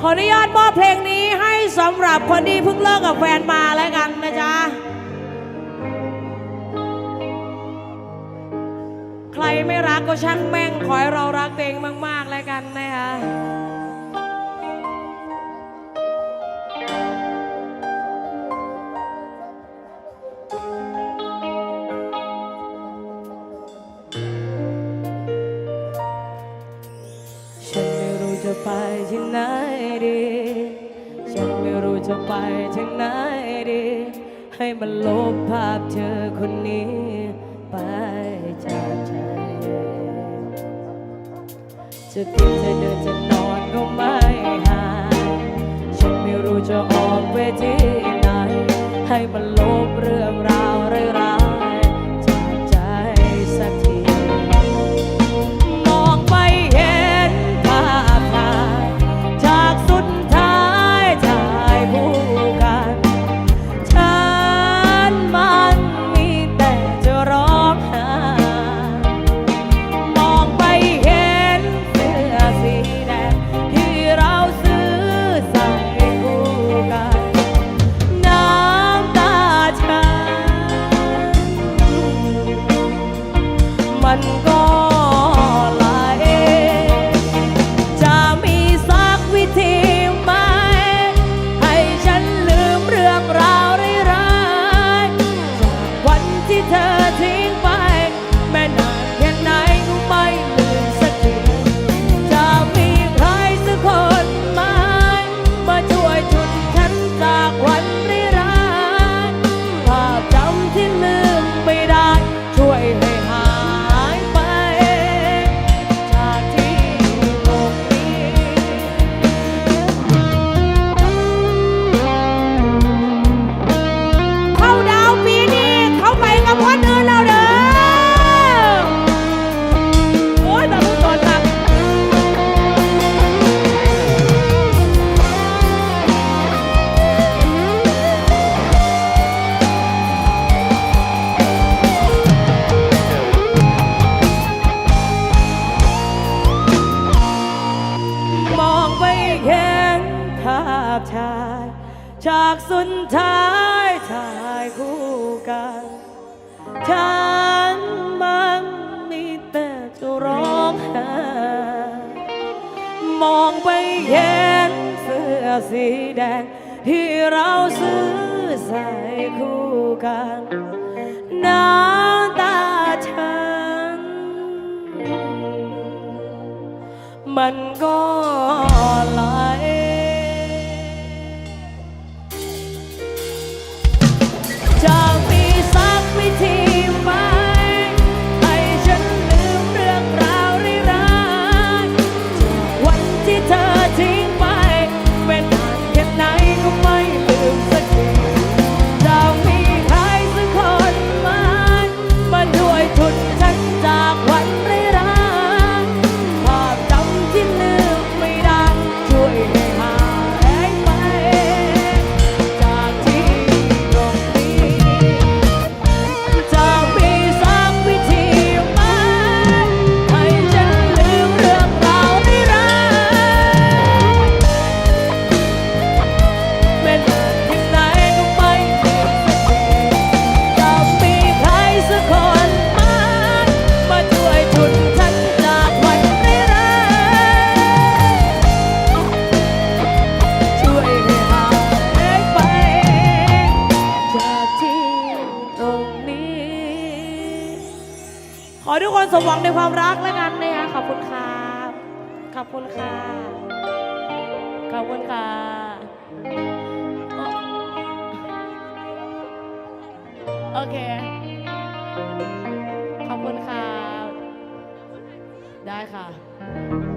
ขออนุญาตมอบเพลงนี้ให้สำหรับคนที่เพิ่งเลิกกับแฟนมาแล้วกันนะจ๊ะ ใครไม่รักก็ช่างแม่ง ขอให้เรารักตัวเองมาก ๆ แล้วกันนะคะ จะไปที่ไหนดี ฉันไม่รู้จะไปที่ไหนดี ให้มันลบภาพเธอคนนี้ ไปจากใจ จะกินจะเดินจะนอนก็ไม่หาย ฉันไม่รู้จะออกไปที่ไหน ให้มันลบเรื่องราวร้ายาพชายจากสุดท้ายชายคู่กันฉันมันมีแต่จะร้องไห้มองไปเห็นเสื้อสีแดง ที่เราซื้อใส่คู่กันน้ำตาฉัน มันก็ไหล ขอทุกคนสมหวังในความรักแล้วกันนะคะขอบคุณค่ะขอบคุณค่ะขอบคุณค่ะโอเค ขอบคุณค่ะได้ค่ะ